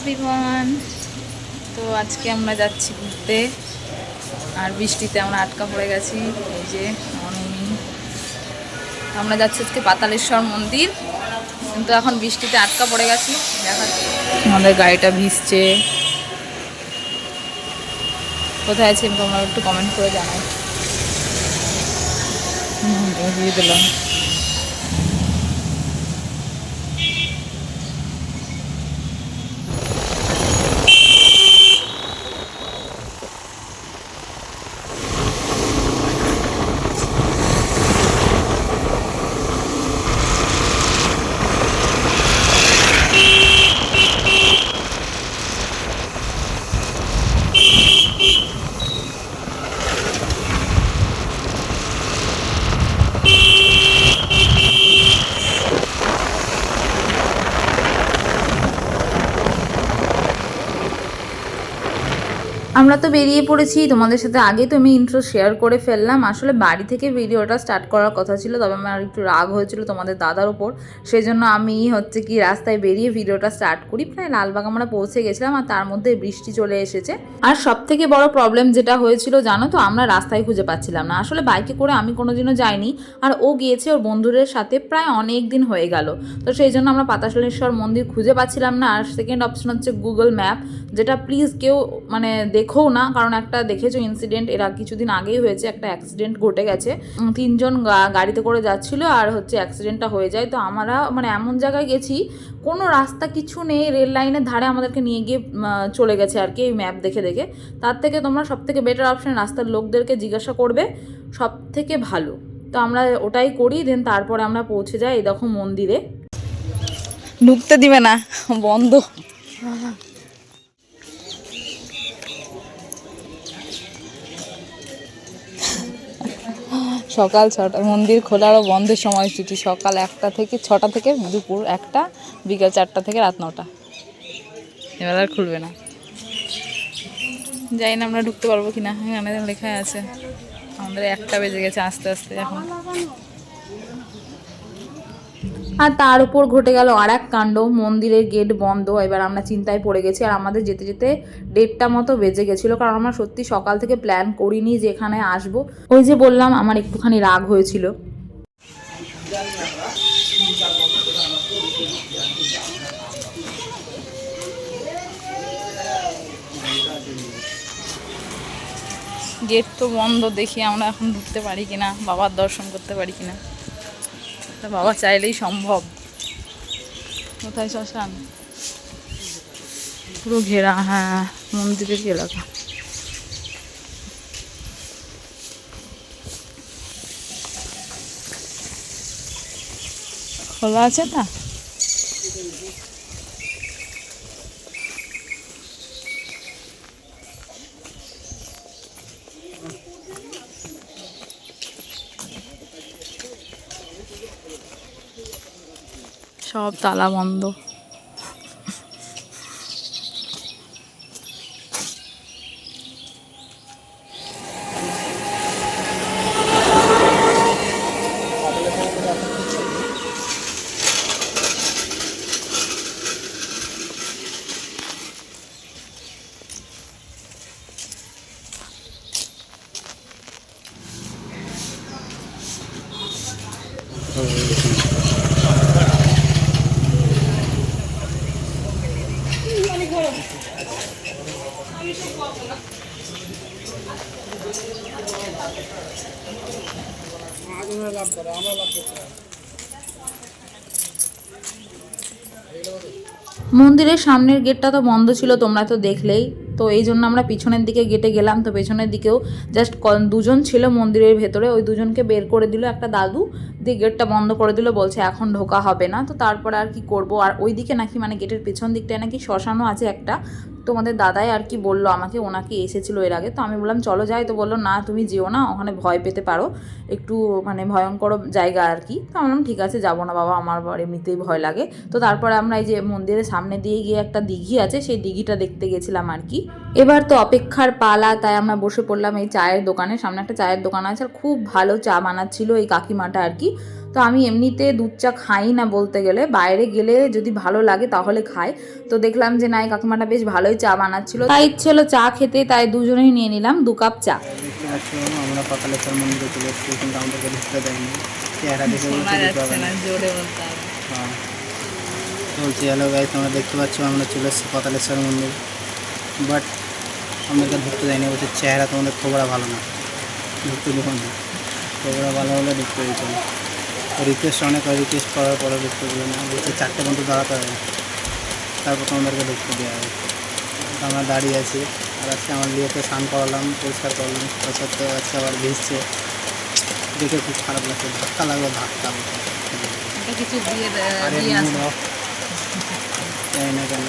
Everyone তো আজকে আমরা যাচ্ছি ঘুরতে। আর বৃষ্টিতে আমরা আটকা পড়ে গেছি। এই যে অনমি আমরা যাচ্ছি আজকে পাতালেশ্বর মন্দির। কিন্তু এখন বৃষ্টিতে আটকা পড়ে গেছি। দেখা আমাদের গাড়িটা ভিজছে। কোথায় আছে তোমরা একটু কমেন্ট করে জানাই দিলাম। আমরা তো বেরিয়ে পড়েছি, তোমাদের সাথে আগে তো আমি ইন্ট্রো শেয়ার করে ফেললাম। আসলে বাড়ি থেকে ভিডিওটা স্টার্ট করার কথা ছিল, তবে আমার একটু রাগ হয়েছিল তোমাদের দাদার ওপর। সেই জন্য আমি হচ্ছে কি রাস্তায় বেরিয়ে ভিডিওটা স্টার্ট করি। প্রায় লালবাগ আমরা পৌঁছে গেছিলাম আর তার মধ্যে বৃষ্টি চলে এসেছে। আর সব থেকে বড় প্রবলেম যেটা হয়েছিল জানো তো, আমরা রাস্তায় খুঁজে পাচ্ছিলাম না। আসলে বাইকে করে আমি কোনোদিনও যাইনি, আর ও গিয়েছে ওর বন্ধুদের সাথে প্রায় অনেক দিন হয়ে গেল। তো সেই জন্য আমরা পাতাশালেশ্বর মন্দির খুঁজে পাচ্ছিলাম না। আর সেকেন্ড অপশন হচ্ছে গুগল ম্যাপ যেটা প্লিজ কেউ মানে দেখো না, কারণ একটা দেখেছ ইনসিডেন্ট এরা কিছুদিন আগেই হয়েছে, একটা অ্যাক্সিডেন্ট ঘটে গেছে। তিনজন গাড়িতে করে যাচ্ছিল আর হচ্ছে অ্যাক্সিডেন্টটা হয়ে যায়। তো আমরা মানে এমন জায়গায় গেছি, কোনো রাস্তা কিছু নেই রেল লাইনের ধারে আমাদেরকে নিয়ে গিয়ে চলে গেছে আর কি, এই ম্যাপ দেখে দেখে। তার থেকে তোমরা সব থেকে বেটার অপশন রাস্তার লোকদেরকে জিজ্ঞাসা করবে সব থেকে ভালো। তো আমরা ওটাই করি দেন তারপরে আমরা পৌঁছে যাই, এই দেখো মন্দিরে। ঢুকতে দিবে না, বন্ধ। সকাল ছটা, মন্দির খোলার ও বন্ধের সময়সূচি। সকাল একটা থেকে ছটা থেকে দুপুর একটা, বিকাল চারটা থেকে রাত নটা। এবার আর খুলবে না। যাই না আমরা ঢুকতে পারব কিনা, এখানে লেখা আছে। আমাদের একটা বেজে গেছে আস্তে আস্তে এখন। আর তার উপর ঘটে গেল আর এক কাণ্ড। মন্দিরের গেট বন্ধ। এবার আমরা চিন্তায় পড়ে গেছি আর আমাদের যেতে যেতে দেড়টা মতো বেজে গেছিল। কারণ আমরা সত্যি সকাল থেকে প্ল্যান করিনি যে এখানে আসব। ওই যে বললাম, আমার একটুখানি রাগ হয়েছিল। গেট তো বন্ধ, দেখি আমরা এখন ঢুকতে পারি কিনা, বাবার দর্শন করতে পারি কিনা। বাবা চাইলেই সম্ভব। কোথায় শ্মশান? পুরো ঘেরা হ্যাঁ মন্দিরের এলাকা। খোলা আছে তা? সব তালা বন্ধ মন্দিরের সামনের গেটটা তো বন্ধ ছিল তোমরা তো দেখলেই। তো এই জন্য আমরা পিছনের দিকে গেটে গেলাম। তো পেছনের দিকেও জাস্ট দুজন ছিল মন্দিরের ভেতরে। ওই দুজনকে বের করে দিল একটা দাদু। দিয়ে গেটটা বন্ধ করে দিল, বলছে এখন ঢোকা হবে না। তো তারপরে আর কি করব? আর ওই দিকে নাকি মানে গেটের পেছন দিকটায় নাকি শ্মশানও আছে একটা। তোমাদের দাদাই আর কি বলল আমাকে, ওনাকে এসেছিল এর আগে। তো আমি বললাম, চলো যাই। তো বলল, না, তুমি যেও না, ওখানে ভয় পেতে পারো। একটু মানে ভয়ঙ্কর জায়গা আর কি। তো আমি বললাম, ঠিক আছে, যাব না বাবা, আমার এমনিতেই ভয় লাগে। তো তারপরে আমরা এই যে মন্দিরের সামনে দিয়ে গিয়ে একটা দিঘি আছে, সেই দিঘিটা দেখতে গেছিলাম আর কি। এবার তো অপেক্ষার পালা, তাই আমরা বসে পড়লাম এই চায়ের দোকানে। সামনে একটা চায়ের দোকান আছে, আর খুব ভালো চা বানাচ্ছিল এই কাকিমাটা আর কি। তো আমি এমনিতে দুধ চা খাই না বলতে গেলে। বাইরে গেলে যদি ভালো লাগে তাহলে খাই। তো দেখলাম যে নাই কাকিমাটা বেশ ভালোই চা বানাচ্ছিল। তাই ইচ্ছে হলো চা খেতে তাই দুজনেই নিয়ে নিলাম দু কাপ চা। আমরা পাতালেশ্বর মন্দিরে চলে এসেছি কিন্তু আমাদেরকে ঢুকতে দেয়নি চেহারা দেখে হ্যাঁ বলছি হ্যালো গাইজ তোমরা দেখতে পাচ্ছ আমরা চলে এসেছি পাতালেশ্বর মন্দির বাট আমাদেরকে ঢুকতে দেয়নি বলছে চেহারা তোমাদের খবরা ভালো না ঢুকতে দেবো না খবরা ভালো হলে ঢুকতে দিত না রিকোয়েস্ট অনেক রিকোয়েস্ট করার পরে ঢুকতে দিল না বলছে চারটে পর্যন্ত দাঁড়াতে হবে। তারপর তোমাদেরকে ঢুকতে দেওয়া হবে। তো আমরা দাঁড়িয়ে আছি আর আজকে আমার লিয়েতে স্নান করালাম পরিষ্কার করলাম তার সত্ত্বেও আজকে আবার ভিজছে। দেখে খুব খারাপ লাগছে ধাক্কা লাগল ধাক্কা কিছু দিয়ে। জানি না কেন?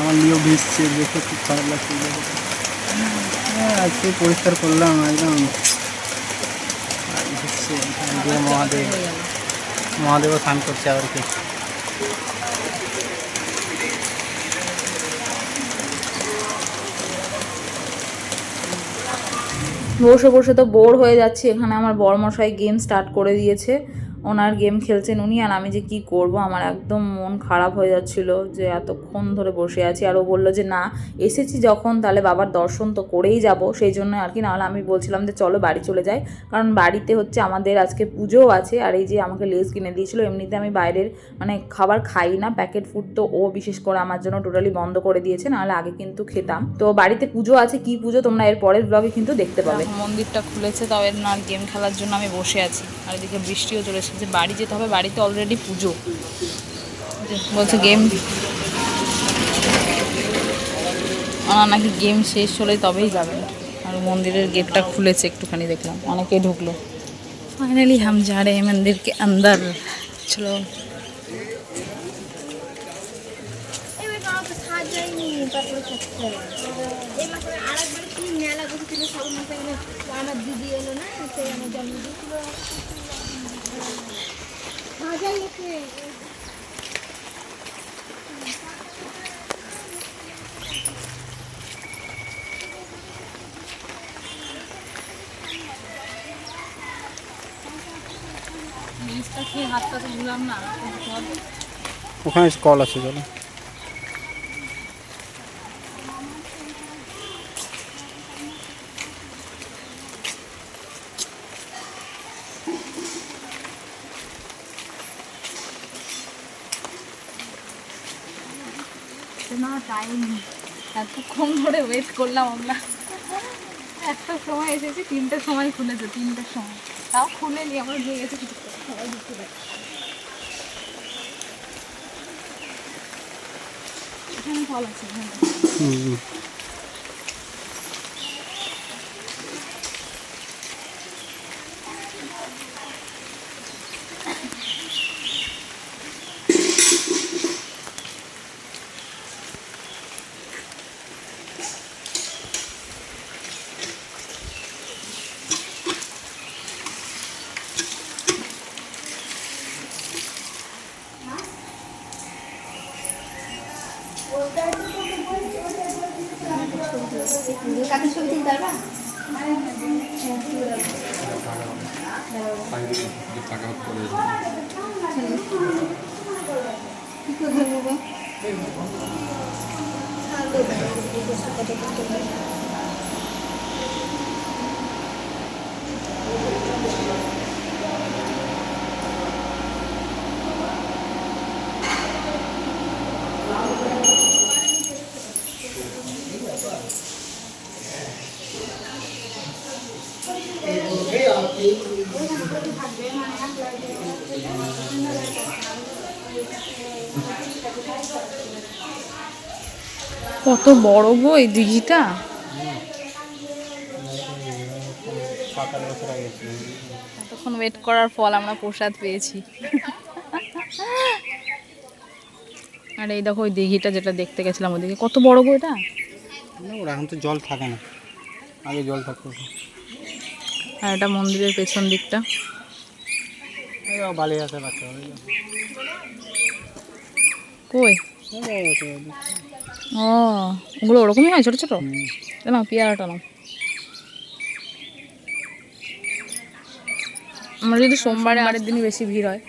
আমার নিয়েও ভিজছে দেখে খুব খারাপ লাগছে। হ্যাঁ আজকে পরিষ্কার করলাম একদম। ভিজছে মহাদেব, মহাদেবও স্নান করছে আবার কি বসে বসে তো বোর হয়ে যাচ্ছে, এখানে আমার বরমশাই গেম স্টার্ট করে দিয়েছে। ওনার গেম খেলছেন উনি, আর আমি যে কি করব, আমার একদম মন খারাপ হয়ে যাচ্ছিল যে এতক্ষণ ধরে বসে আছি। আর ও বলল যে, না, এসেছি যখন, তাহলে বাবার দর্শন তো করেই যাব। সেই জন্য আর কি, নাহলে আমি বলছিলাম যে, চলো বাড়ি চলে যাই। কারণ বাড়িতে হচ্ছে আমাদের আজকে পুজোও আছে, আর এই যে আমাকে লেস কিনে দিয়েছিল, এমনিতে আমি বাইরের মানে খাবার খাই না, প্যাকেট ফুড তো ও বিশেষ করে আমার জন্য টোটালি বন্ধ করে দিয়েছে, নাহলে আগে কিন্তু খেতাম। তো বাড়িতে পুজো আছে, কি পুজো তোমরা এর পরের ব্লগে কিন্তু দেখতে পাবে। মন্দিরটা খুলেছে তাও এর না, গেম খেলার জন্য আমি বসে আছি। আর এদিকে বৃষ্টিও চলে এসেছে বাড়ি যেতে হবে, বাড়িতে অলরেডি পুজো। বলছে গেম ওনার নাকি গেম শেষ হলে তবেই যাবেন আর মন্দিরের গেটটা খুলেছে একটুখানি দেখলাম, অনেকে ঢুকলো। ফাইনালি হাম যা রে মন্দির কে অন্দর চলো। দিদি এলো না সেই আমার জন্মদিন ওখানে কল আছে চলো। না টাইম এতক্ষণ ধরে ওয়েট করলাম আমরা। একটা সময় এসেছি তিনটের সময় খুলেছে তিনটের সময়। তাও খুলেনি আমরা দিয়ে গেছে সবাই দেখতে এখানে ফল আছে কাকে ছবি তুলতে পারবা কি করে কত বড় গো এই দিঘিটা। এতক্ষণ ওয়েট করার ফল আমরা প্রসাদ পেয়েছি। আর এই দেখো ওই দিঘিটা যেটা দেখতে গেছিলাম ওদিকে। কত বড় গো এটা না, এখন তো জল থাকে না। আগে জল থাকতো। আর এটা মন্দিরের পেছন দিকটা। বালি আছে বাচ্চা কই? ও ওগুলো ওরকমই হয় ছোটো ছোটো? না পেয়ারাটা নাও আমরা যদি সোমবারে আরেক দিনই বেশি ভিড় হয়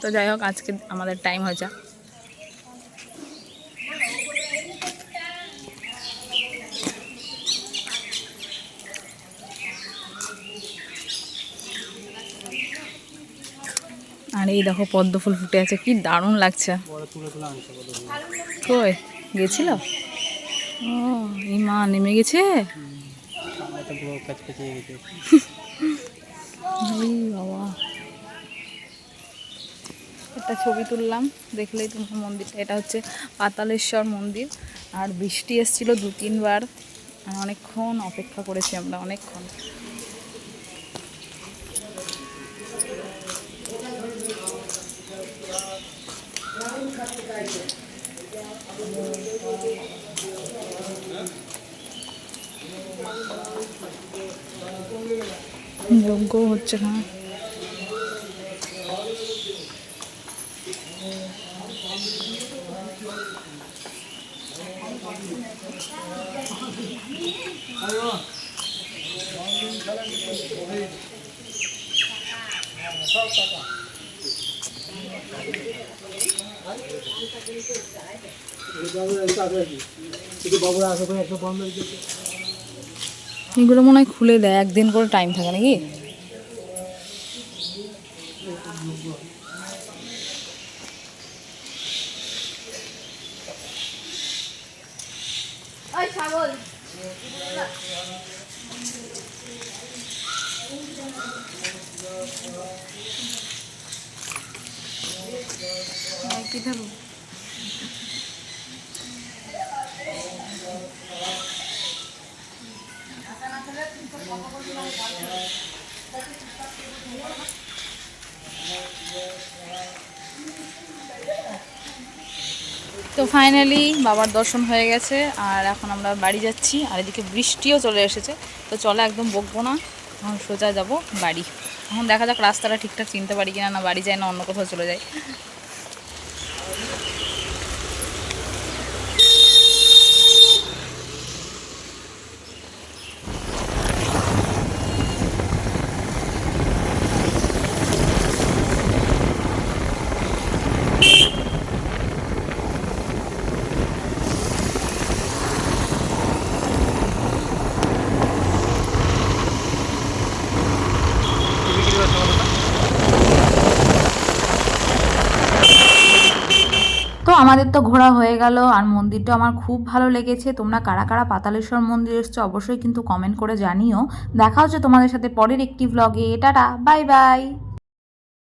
তো যাই হোক আজকে আমাদের টাইম হয়েছে আর এই দেখো পদ্ম ফুল ফুটে আছে, কি দারুণ লাগছে। কই, গেছিল? ও, এই মা নেমে গেছে? একটা ছবি তুললাম, দেখলেই তোমার মন্দিরটা, এটা হচ্ছে পাতালেশ্বর মন্দির। আর বৃষ্টি এসেছিল দু তিনবার অনেকক্ষণ অপেক্ষা করেছি আমরা, অনেকক্ষণ। যজ্ঞ হচ্ছে না। এগুলো মনে হয় খুলে দেয় একদিন করে টাইম থাকে নাকি? ছাগল। কি থাকব তো ফাইনালি বাবার দর্শন হয়ে গেছে, আর এখন আমরা বাড়ি যাচ্ছি, আর এদিকে বৃষ্টিও চলে এসেছে। তো চলো একদম বকবো না, এখন সোজা যাব বাড়ি। এখন দেখা যাক রাস্তাটা ঠিকঠাক চিনতে পারি কিনা না, বাড়ি যায় না, অন্য কোথাও চলে যায়। আমাদের তো ঘোরা হয়ে গেল, আর মন্দিরটা আমার খুব ভালো লেগেছে। তোমরা কারা কারা পাতালেশ্বর মন্দির এসছো অবশ্যই কিন্তু কমেন্ট করে জানিও। দেখা হচ্ছে তোমাদের সাথে পরের একটি ভ্লগে টাটা বাই বাই